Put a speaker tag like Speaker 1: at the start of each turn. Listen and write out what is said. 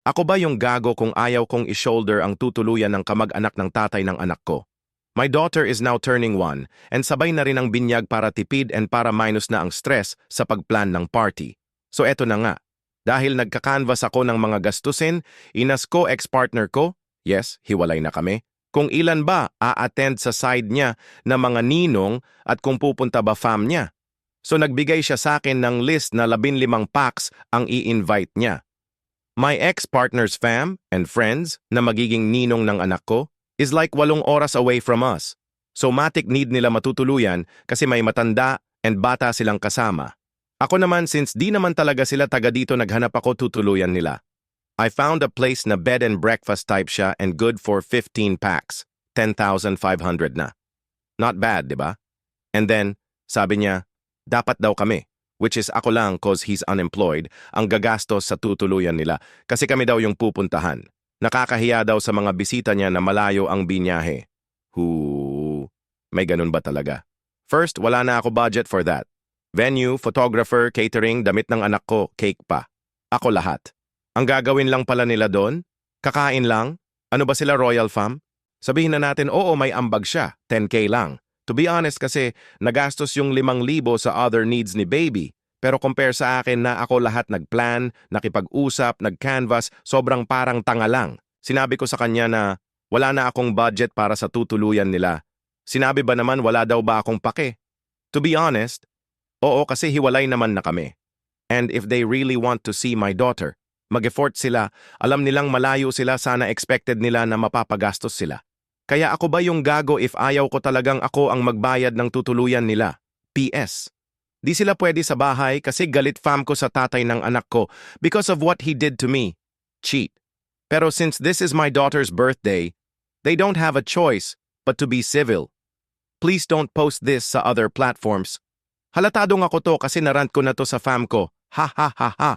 Speaker 1: Ako ba yung gago kung ayaw kong i-shoulder ang tutuluyan ng kamag-anak ng tatay ng anak ko? My daughter is now turning one and sabay na rin ang binyag para tipid and para minus na ang stress sa pagplan ng party. So eto na nga. Dahil nagka-canvas ako ng mga gastusin, inas ko ex-partner ko, yes, hiwalay na kami, kung ilan ba a-attend sa side niya na mga ninong at kung pupunta ba fam niya. So nagbigay siya sa akin ng list na 15 packs ang i-invite niya. My ex-partner's fam and friends na magiging ninong ng anak ko is like walong oras away from us. So matik need nila matutuluyan kasi may matanda and bata silang kasama. Ako naman since di naman talaga sila taga dito naghanap ako tutuluyan nila. I found a place na bed and breakfast type siya and good for 15 packs. 10,500 na. Not bad, di ba? And then, sabi niya, dapat daw kami, which is ako lang cause he's unemployed, ang gagastos sa tutuluyan nila kasi kami daw yung pupuntahan. Nakakahiya daw sa mga bisita niya na malayo ang binyahe. Hu, may ganun ba talaga? First, wala na ako budget for that. Venue, photographer, catering, damit ng anak ko, cake pa. Ako lahat. Ang gagawin lang pala nila doon? Kakain lang? Ano ba sila Royal Fam? Sabihin na natin, oo, may ambag siya. 10K lang. To be honest kasi, nagastos yung 5,000 sa other needs ni baby. Pero compare sa akin na ako lahat nagplan, nakipag-usap, nag-canvas, sobrang parang tanga lang. Sinabi ko sa kanya na wala na akong budget para sa tutuluyan nila. Sinabi ba naman wala daw ba akong pake? To be honest, oo kasi hiwalay naman na kami. And if they really want to see my daughter, mag-effort sila, alam nilang malayo sila sana expected nila na mapapagastos sila. Kaya ako ba yung gago if ayaw ko talagang ako ang magbayad ng tutuluyan nila? PS. Di sila pwede sa bahay kasi galit fam ko sa tatay ng anak ko because of what he did to me. Cheat. Pero since this is my daughter's birthday, they don't have a choice but to be civil. Please don't post this sa other platforms. Halatadong ako to kasi narant ko na to sa fam ko. Ha ha ha ha.